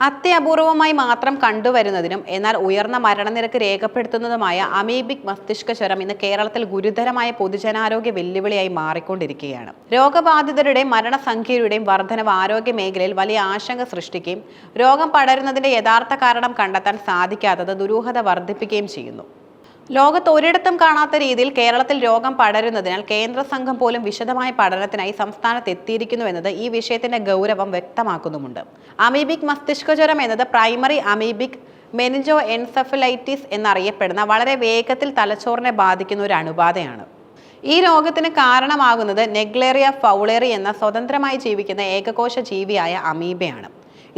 അത്യപൂർവമായി മാത്രം കണ്ടുവരുന്നതിനും എന്നാൽ ഉയർന്ന മരണനിരക്ക് രേഖപ്പെടുത്തുന്നതുമായ അമീബിക് മസ്തിഷ്ക ജ്വരം ഇന്ന് കേരളത്തിൽ ഗുരുതരമായ പൊതുജനാരോഗ്യ വെല്ലുവിളിയായി മാറിക്കൊണ്ടിരിക്കുകയാണ്. രോഗബാധിതരുടെ മരണസംഖ്യയുടെയും വർധനവ് ആരോഗ്യ മേഖലയിൽ വലിയ ആശങ്ക സൃഷ്ടിക്കുകയും രോഗം പടരുന്നതിന്റെ യഥാർത്ഥ കാരണം കണ്ടെത്താൻ സാധിക്കാത്തത് ദുരൂഹത വർദ്ധിപ്പിക്കുകയും ചെയ്യുന്നു. ലോകത്ത് ഒരിടത്തും കാണാത്ത രീതിയിൽ കേരളത്തിൽ രോഗം പടരുന്നതിനാൽ കേന്ദ്ര സംഘം പോലും വിശദമായ പഠനത്തിനായി സംസ്ഥാനത്ത് എത്തിയിരിക്കുന്നു എന്നത് ഈ വിഷയത്തിന്റെ ഗൗരവം വ്യക്തമാക്കുന്നുമുണ്ട്. അമീബിക് മസ്തിഷ്കജ്വരം എന്നത് പ്രൈമറി അമീബിക് മെനിജോ എൻസെഫലൈറ്റിസ് എന്നറിയപ്പെടുന്ന വളരെ വേഗത്തിൽ തലച്ചോറിനെ ബാധിക്കുന്ന ഒരു അണുബാധയാണ്. ഈ രോഗത്തിന് കാരണമാകുന്നത് നെഗ്ലേറിയ ഫൗളേറി എന്ന സ്വതന്ത്രമായി ജീവിക്കുന്ന ഏകകോശ ജീവിയായ അമീബയാണ്.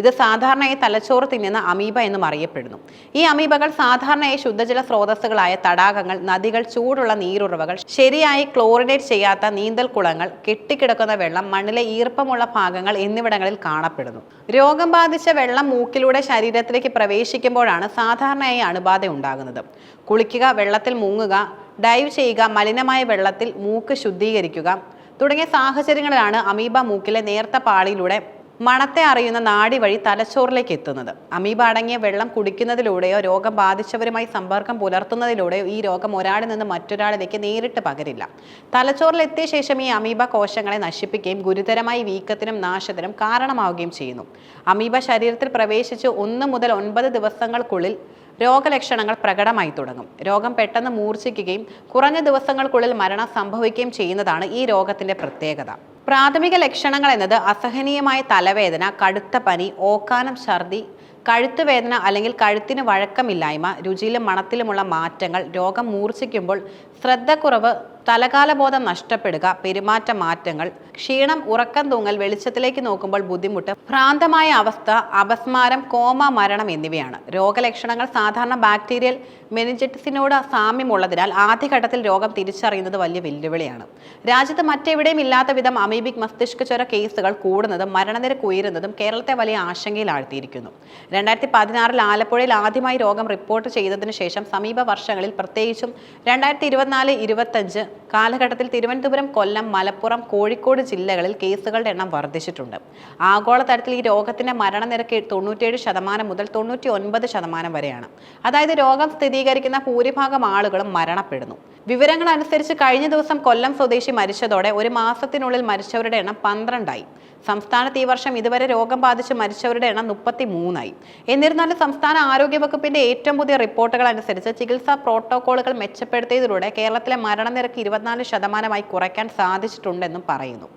ഇത് സാധാരണയായി തലച്ചോറ് തിന്നുന്ന അമീബ എന്നും അറിയപ്പെടുന്നു. ഈ അമീബകൾ സാധാരണയായി ശുദ്ധജല സ്രോതസ്സുകളായ തടാകങ്ങൾ നദികൾ ചൂടുള്ള നീരുറവകൾ ശരിയായി ക്ലോറിനേറ്റ് ചെയ്യാത്ത നീന്തൽ കുളങ്ങൾ കെട്ടിക്കിടക്കുന്ന വെള്ളം മണ്ണിലെ ഈർപ്പമുള്ള ഭാഗങ്ങൾ എന്നിവിടങ്ങളിൽ കാണപ്പെടുന്നു. രോഗം ബാധിച്ച വെള്ളം മൂക്കിലൂടെ ശരീരത്തിലേക്ക് പ്രവേശിക്കുമ്പോഴാണ് സാധാരണയായി അണുബാധ ഉണ്ടാകുന്നത്. കുളിക്കുക വെള്ളത്തിൽ മുങ്ങുക ഡൈവ് ചെയ്യുക മലിനമായ വെള്ളത്തിൽ മൂക്ക് ശുദ്ധീകരിക്കുക തുടങ്ങിയ സാഹചര്യങ്ങളിലാണ് അമീബ മൂക്കിലെ നേർത്ത പാളിയിലൂടെ മണത്തെ അറിയുന്ന നാടി വഴി തലച്ചോറിലേക്ക് എത്തുന്നത്. അമീബ അടങ്ങിയ വെള്ളം കുടിക്കുന്നതിലൂടെയോ രോഗം ബാധിച്ചവരുമായി സമ്പർക്കം പുലർത്തുന്നതിലൂടെയോ ഈ രോഗം ഒരാളിൽ നിന്ന് മറ്റൊരാളിലേക്ക് നേരിട്ട് പകരില്ല. തലച്ചോറിലെത്തിയ ശേഷം ഈ അമീബ കോശങ്ങളെ നശിപ്പിക്കുകയും ഗുരുതരമായി വീക്കത്തിനും നാശത്തിനും കാരണമാവുകയും ചെയ്യുന്നു. അമീബ ശരീരത്തിൽ പ്രവേശിച്ച് ഒന്ന് മുതൽ ഒൻപത് ദിവസങ്ങൾക്കുള്ളിൽ രോഗലക്ഷണങ്ങൾ പ്രകടമായി തുടങ്ങും. രോഗം പെട്ടെന്ന് മൂർച്ഛിക്കുകയും കുറഞ്ഞ ദിവസങ്ങൾക്കുള്ളിൽ മരണം സംഭവിക്കുകയും ചെയ്യുന്നതാണ് ഈ രോഗത്തിന്റെ പ്രത്യേകത. പ്രാഥമിക ലക്ഷണങ്ങൾ എന്നത് അസഹനീയമായ തലവേദന കടുത്ത പനി ഓക്കാനം ഛർദി കഴുത്ത് വേദന അല്ലെങ്കിൽ കഴുത്തിന് വഴക്കമില്ലായ്മ രുചിയിലും മണത്തിലുമുള്ള മാറ്റങ്ങൾ രോഗം മൂർച്ഛിക്കുമ്പോൾ ശ്രദ്ധക്കുറവ് തലകാലബോധം നഷ്ടപ്പെടുക പെരുമാറ്റ മാറ്റങ്ങൾ ക്ഷീണം ഉറക്കം തൂങ്ങൽ വെളിച്ചത്തിലേക്ക് നോക്കുമ്പോൾ ബുദ്ധിമുട്ട് ഭ്രാന്തമായ അവസ്ഥ അപസ്മാരം കോമ മരണം എന്നിവയാണ്. രോഗലക്ഷണങ്ങൾ സാധാരണ ബാക്ടീരിയൽ മെനിഞ്ചിറ്റിസിനോട് സാമ്യമുള്ളതിനാൽ ആദ്യഘട്ടത്തിൽ രോഗം തിരിച്ചറിയുന്നത് വലിയ വെല്ലുവിളിയാണ്. രാജ്യത്ത് മറ്റെവിടെയും ഇല്ലാത്ത വിധം അമീബിക് മസ്തിഷ്ക ചുര കേസുകൾ കൂടുന്നതും മരണനിരക്ക് ഉയരുന്നതും കേരളത്തെ വലിയ ആശങ്കയിലാഴ്ത്തിയിരിക്കുന്നു രണ്ടായിരത്തി പതിനാറിൽ ആലപ്പുഴയിൽ ആദ്യമായി രോഗം റിപ്പോർട്ട് ചെയ്തതിനു ശേഷം സമീപ വർഷങ്ങളിൽ പ്രത്യേകിച്ചും രണ്ടായിരത്തി ഇരുപത്തിനാല് ഇരുപത്തഞ്ച് കാലഘട്ടത്തിൽ തിരുവനന്തപുരം കൊല്ലം മലപ്പുറം കോഴിക്കോട് ജില്ലകളിൽ കേസുകളുടെ എണ്ണം വർദ്ധിച്ചിട്ടുണ്ട്. ആഗോളതലത്തിൽ ഈ രോഗത്തിന്റെ മരണനിരക്ക് തൊണ്ണൂറ്റിയേഴ് ശതമാനം മുതൽ തൊണ്ണൂറ്റി ഒൻപത് ശതമാനം വരെയാണ്. അതായത് രോഗം സ്ഥിരീകരിക്കുന്ന ഭൂരിഭാഗം ആളുകളും മരണപ്പെടുന്നു. വിവരങ്ങൾ അനുസരിച്ച് കഴിഞ്ഞ ദിവസം കൊല്ലം സ്വദേശി മരിച്ചതോടെ ഒരു മാസത്തിനുള്ളിൽ മരിച്ചവരുടെ എണ്ണം പന്ത്രണ്ടായി. സംസ്ഥാനത്ത് ഈ വർഷം ഇതുവരെ രോഗം ബാധിച്ച് മരിച്ചവരുടെ എണ്ണം മുപ്പത്തി മൂന്നായി എന്നിരുന്നാലും സംസ്ഥാന ആരോഗ്യവകുപ്പിന്റെ ഏറ്റവും പുതിയ റിപ്പോർട്ടുകൾ അനുസരിച്ച് ചികിത്സാ പ്രോട്ടോകോളുകൾ മെച്ചപ്പെടുത്തിയതിലൂടെ കേരളത്തിലെ മരണനിരക്ക് ഇരുപത്തിനാല് ശതമാനമായി കുറയ്ക്കാൻ സാധിച്ചിട്ടുണ്ടെന്നും പറയുന്നു.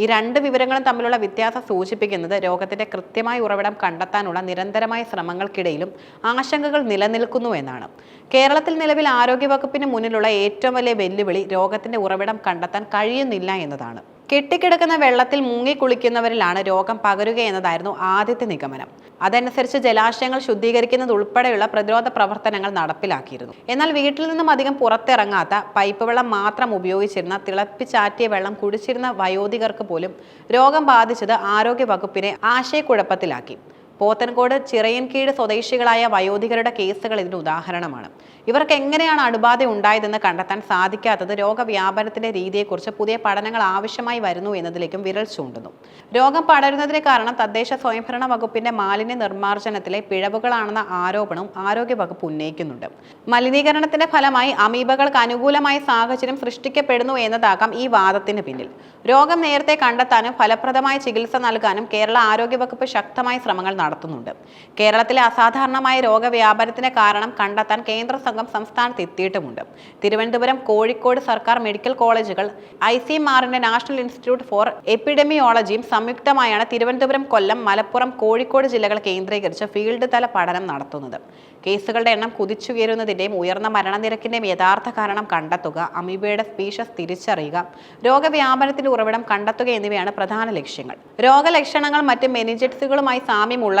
ഈ രണ്ട് വിവരങ്ങളും തമ്മിലുള്ള വ്യത്യാസം സൂചിപ്പിക്കുന്നത് രോഗത്തിന്റെ കൃത്യമായ ഉറവിടം കണ്ടെത്താനുള്ള നിരന്തരമായ ശ്രമങ്ങൾക്കിടയിലും ആശങ്കകൾ നിലനിൽക്കുന്നു എന്നാണ്. കേരളത്തിൽ നിലവിൽ ആരോഗ്യവകുപ്പിന് മുന്നിലുള്ള ഏറ്റവും വലിയ വെല്ലുവിളി രോഗത്തിന്റെ ഉറവിടം കണ്ടെത്താൻ കഴിയുന്നില്ല എന്നതാണ്. കെട്ടിക്കിടക്കുന്ന വെള്ളത്തിൽ മുങ്ങി കുളിക്കുന്നവരിലാണ് രോഗം പകരുക എന്നതായിരുന്നു ആദ്യത്തെ നിഗമനം. അതനുസരിച്ച് ജലാശയങ്ങൾ ശുദ്ധീകരിക്കുന്നത് ഉൾപ്പെടെയുള്ള പ്രതിരോധ പ്രവർത്തനങ്ങൾ നടപ്പിലാക്കിയിരുന്നു. എന്നാൽ വീട്ടിൽ നിന്നും അധികം പുറത്തിറങ്ങാത്ത പൈപ്പ് വെള്ളം മാത്രം ഉപയോഗിച്ചിരുന്ന തിളപ്പിച്ചാറ്റിയ വെള്ളം കുടിച്ചിരുന്ന വയോധികർക്ക് പോലും രോഗം ബാധിച്ചത് ആരോഗ്യ വകുപ്പിനെ ആശയക്കുഴപ്പത്തിലാക്കി. പോത്തൻകോട് ചിറയൻകീഴ് സ്വദേശികളായ വയോധികരുടെ കേസുകൾ ഇതിന് ഉദാഹരണമാണ്. ഇവർക്ക് എങ്ങനെയാണ് അണുബാധ ഉണ്ടായതെന്ന് കണ്ടെത്താൻ സാധിക്കാത്തത് രോഗവ്യാപനത്തിന്റെ രീതിയെക്കുറിച്ച് പുതിയ പഠനങ്ങൾ ആവശ്യമായി വരുന്നു എന്നതിലേക്കും വിരൽ ചൂണ്ടുന്നു. രോഗം പടരുന്നതിന് കാരണം തദ്ദേശ സ്വയംഭരണ വകുപ്പിന്റെ മാലിന്യ നിർമ്മാർജനത്തിലെ പിഴവുകളാണെന്ന ആരോപണം ആരോഗ്യ വകുപ്പ് ഉന്നയിക്കുന്നുണ്ട്. മലിനീകരണത്തിന്റെ ഫലമായി അമീബകൾക്ക് അനുകൂലമായ സാഹചര്യം സൃഷ്ടിക്കപ്പെടുന്നു എന്നതാകാം ഈ വാദത്തിന് പിന്നിൽ. രോഗം നേരത്തെ കണ്ടെത്താനും ഫലപ്രദമായ ചികിത്സ നൽകാനും കേരള ആരോഗ്യ വകുപ്പ് ശക്തമായ ശ്രമങ്ങൾ നടത്തുന്നുണ്ട്. കേരളത്തിലെ അസാധാരണമായ രോഗവ്യാപനത്തിന് കാരണം കണ്ടെത്താൻ കേന്ദ്ര സംഘം സംസ്ഥാനത്ത് എത്തിയിട്ടുമുണ്ട്. തിരുവനന്തപുരം കോഴിക്കോട് സർക്കാർ മെഡിക്കൽ കോളേജുകൾ ഐ സി മാറിന്റെ നാഷണൽ ഇൻസ്റ്റിറ്റ്യൂട്ട് ഫോർ എപ്പിഡമിയോളജിയും സംയുക്തമായാണ് തിരുവനന്തപുരം കൊല്ലം മലപ്പുറം കോഴിക്കോട് ജില്ലകൾ കേന്ദ്രീകരിച്ച് ഫീൽഡ് തല പഠനം നടത്തുന്നത്. കേസുകളുടെ എണ്ണം കുതിച്ചുയരുന്നതിന്റെയും ഉയർന്ന മരണനിരക്കിന്റെയും യഥാർത്ഥ കാരണം കണ്ടെത്തുക അമീബയുടെ സ്പീഷസ് തിരിച്ചറിയുക രോഗവ്യാപനത്തിന്റെ ഉറവിടം കണ്ടെത്തുക എന്നിവയാണ് പ്രധാന ലക്ഷ്യങ്ങൾ. രോഗലക്ഷണങ്ങൾ മറ്റ് മെനിജറ്റ്സുകളുമായി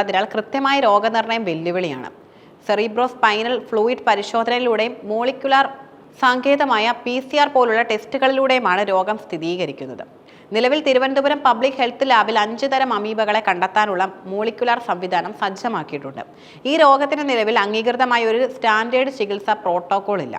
സാമ്യമുള്ളതിനാൽ കൃത്യമായ രോഗനിർണയം വെല്ലുവിളിയാണ്. സെറിബ്രോ സ്പൈനൽ ഫ്ലൂയിഡ് പരിശോധനയിലൂടെയും മോളിക്കുലാർ സാങ്കേതമായ പി സി ആർ പോലുള്ള ടെസ്റ്റുകളിലൂടെയുമാണ് രോഗം സ്ഥിരീകരിക്കുന്നത്. നിലവിൽ തിരുവനന്തപുരം പബ്ലിക് ഹെൽത്ത് ലാബിൽ അഞ്ച് തരം അമീബകളെ കണ്ടെത്താനുള്ള മോളിക്കുലാർ സംവിധാനം സജ്ജമാക്കിയിട്ടുണ്ട്. ഈ രോഗത്തിന് നിലവിൽ അംഗീകൃതമായ ഒരു സ്റ്റാൻഡേർഡ് ചികിത്സാ പ്രോട്ടോകോൾ ഇല്ല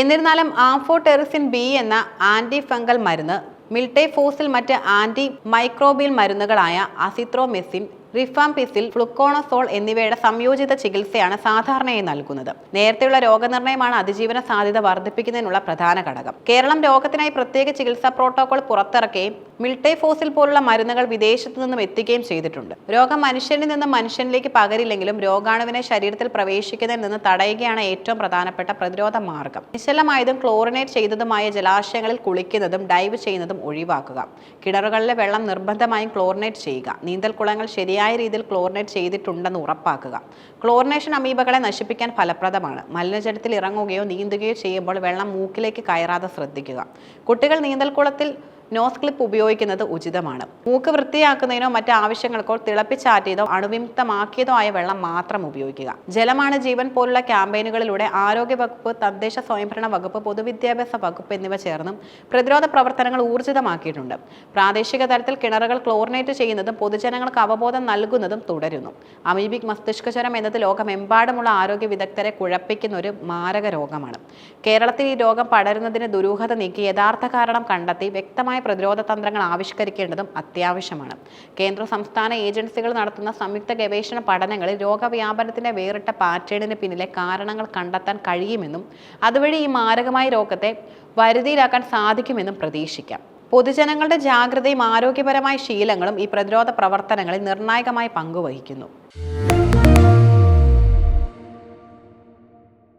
എന്നിരുന്നാലും ആംഫോടെറിസിൻ ബി എന്ന ആന്റി ഫംഗൽ മരുന്ന് മിൽട്ടേഫോസിൽ മറ്റ് ആന്റി മൈക്രോബിയൽ മരുന്നുകളായ അസിത്രോമെസിൻ റിഫാംപിസിൽ ഫ്ലുക്കോണസോൾ എന്നിവയുടെ സംയോജിത ചികിത്സയാണ് സാധാരണയായി നൽകുന്നത്. നേരത്തെയുള്ള രോഗനിർണയമാണ് അതിജീവന സാധ്യത വർദ്ധിപ്പിക്കുന്നതിനുള്ള പ്രധാന ഘടകം. കേരളം രോഗത്തിനായി പ്രത്യേക ചികിത്സാ പ്രോട്ടോകോൾ പുറത്തിറക്കുകയും മിൽട്ടേഫോസിൽ പോലുള്ള മരുന്നുകൾ വിദേശത്തു നിന്നും എത്തിക്കുകയും ചെയ്തിട്ടുണ്ട്. രോഗം മനുഷ്യനിൽ നിന്ന് മനുഷ്യനിലേക്ക് പകരില്ലെങ്കിലും രോഗാണുവിനെ ശരീരത്തിൽ പ്രവേശിക്കുന്നതിൽ നിന്ന് തടയുകയാണ് ഏറ്റവും പ്രധാനപ്പെട്ട പ്രതിരോധ മാർഗം. നിശ്ചലമായതും ക്ലോറിനേറ്റ് ചെയ്തതുമായ ജലാശയങ്ങളിൽ കുളിക്കുന്നതും ഡൈവ് ചെയ്യുന്നതും ഒഴിവാക്കുക. കിണറുകളിലെ വെള്ളം നിർബന്ധമായും ക്ലോറിനേറ്റ് ചെയ്യുക. നീന്തൽ കുളങ്ങൾ നീന്തൽക്കുളങ്ങൾ ശരിയായ രീതിയിൽ ക്ലോറിനേറ്റ് ചെയ്തിട്ടുണ്ടെന്ന് ഉറപ്പാക്കുക. ക്ലോറിനേഷൻ അമീബകളെ നശിപ്പിക്കാൻ ഫലപ്രദമാണ്. മലിനജലത്തിൽ ഇറങ്ങുകയോ നീന്തുകയോ ചെയ്യുമ്പോൾ വെള്ളം മൂക്കിലേക്ക് കയറാതെ ശ്രദ്ധിക്കുക. കുട്ടികൾ നീന്തൽക്കുളത്തിൽ നോസ് ക്ലിപ്പ് ഉപയോഗിക്കുന്നത് ഉചിതമാണ്. മൂക്ക് വൃത്തിയാക്കുന്നതിനോ മറ്റ് ആവശ്യങ്ങൾക്കോ തിളപ്പിച്ചാറ്റിയതോ അണുവിമുക്തമാക്കിയതോ ആയ വെള്ളം മാത്രം ഉപയോഗിക്കുക. ജലമാണ് ജീവൻ പോലുള്ള ക്യാമ്പയിനുകളിലൂടെ ആരോഗ്യ വകുപ്പ് തദ്ദേശ സ്വയംഭരണ വകുപ്പ് പൊതുവിദ്യാഭ്യാസ വകുപ്പ് എന്നിവ ചേർന്നും പ്രതിരോധ പ്രവർത്തനങ്ങൾ ഊർജിതമാക്കിയിട്ടുണ്ട്. പ്രാദേശിക തലത്തിൽ കിണറുകൾ ക്ലോറിനേറ്റ് ചെയ്യുന്നതും പൊതുജനങ്ങൾക്ക് അവബോധം നൽകുന്നതും തുടരുന്നു. അമീബിക് മസ്തിഷ്കജ്വരം എന്നത് ലോകമെമ്പാടുമുള്ള ആരോഗ്യ വിദഗ്ധരെ കുഴപ്പിക്കുന്ന ഒരു മാരക രോഗമാണ്. കേരളത്തിൽ ഈ രോഗം പടരുന്നതിന് ദുരൂഹത നീക്കി യഥാർത്ഥ കാരണം കണ്ടെത്തി വ്യക്തമായ പ്രതിരോധ തന്ത്രങ്ങൾ ആവിഷ്കരിക്കേണ്ടതും അത്യാവശ്യമാണ്. കേന്ദ്ര സംസ്ഥാന ഏജൻസികൾ നടത്തുന്ന സംയുക്ത ഗവേഷണ പഠനങ്ങളിൽ രോഗവ്യാപനത്തിന്റെ വേറിട്ട പാറ്റേണിന് പിന്നിലെ കാരണങ്ങൾ കണ്ടെത്താൻ കഴിയുമെന്നും അതുവഴി ഈ മാരകമായ രോഗത്തെ വരുതിയിലാക്കാൻ സാധിക്കുമെന്നും പ്രതീക്ഷിക്കാം. പൊതുജനങ്ങളുടെ ജാഗ്രതയും ആരോഗ്യപരമായ ശീലങ്ങളും ഈ പ്രതിരോധ പ്രവർത്തനങ്ങളിൽ നിർണായകമായി പങ്കുവഹിക്കുന്നു.